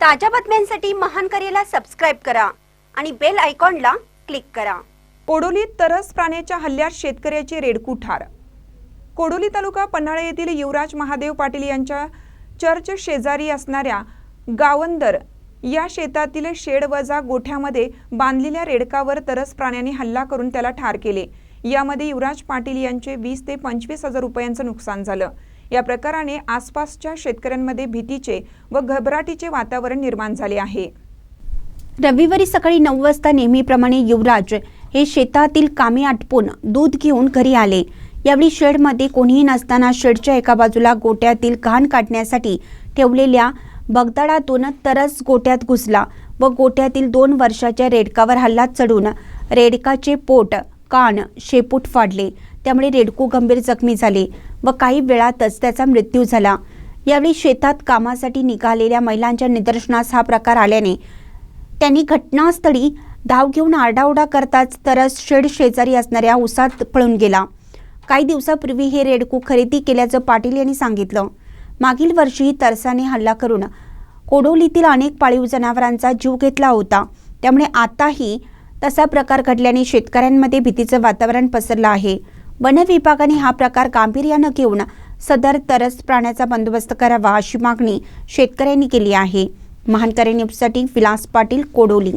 ताज्या बातम्यांसाठी महान करेला सबस्क्राईब करा आणि बेल आयकॉनला क्लिक करा. कोडोलीत तरस प्राण्याच्या हल्ल्यात शेतकऱ्याची रेडकू ठार. कोडोली तालुका पन्हाळे येथील युवराज महादेव पाटील यांच्या चर्च शेजारी असणाऱ्या गावंदर या शेतातील शेडवजा गोठ्यामध्ये बांधलेल्या रेडकावर तरस प्राण्याने हल्ला करून त्याला ठार केले. यामध्ये युवराज पाटील यांचे वीस ते पंचवीस हजार रुपयांचं नुकसान झालं. या प्रकाराने आसपासच्या शेतकऱ्यांमध्ये भीतीचे व घबराटीचे वातावरण निर्माण झाले आहे. रविवारी सकाळी नऊ वाजता नेहमीप्रमाणे युवराज हे शेतातील कामे आटपून दूध घेऊन घरी आले. यावेळी शेडमध्ये कोणीही नसताना शेडच्या एका बाजूला गोट्यातील घाण काढण्यासाठी ठेवलेल्या बगदाडातून तरस गोट्यात घुसला व गोट्यातील दोन वर्षाच्या रेडकावर हल्ला चढून रेडकाचे पोट कान शेपूट फाडले. त्यामुळे रेडकू गंभीर जखमी झाले व काही वेळातच त्याचा मृत्यू झाला. यावेळी शेतात कामासाठी निघालेल्या महिलांच्या निदर्शनास हा प्रकार आल्याने त्यांनी घटनास्थळी धाव घेऊन आरडाओरडा करताच तरस शेड शेजारी असणाऱ्या उसात पळून गेला. काही दिवसापूर्वी हे रेडकू खरेदी केल्याचं पाटील यांनी सांगितलं. मागील वर्षीही तरसाने हल्ला करून कोडोलीतील अनेक पाळीव जनावरांचा जीव घेतला होता. त्यामुळे आताही तसा प्रकार घडल्याने शेतकऱ्यांमध्ये भीतीचं वातावरण पसरलं आहे. वन विभागाने हा प्रकार गांभीर्यानं घेऊन सदर तरस प्राण्याचा बंदोबस्त करावा अशी मागणी शेतकऱ्यांनी केली आहे. महानकरे न्यूजसाठी विलास पाटील कोडोली.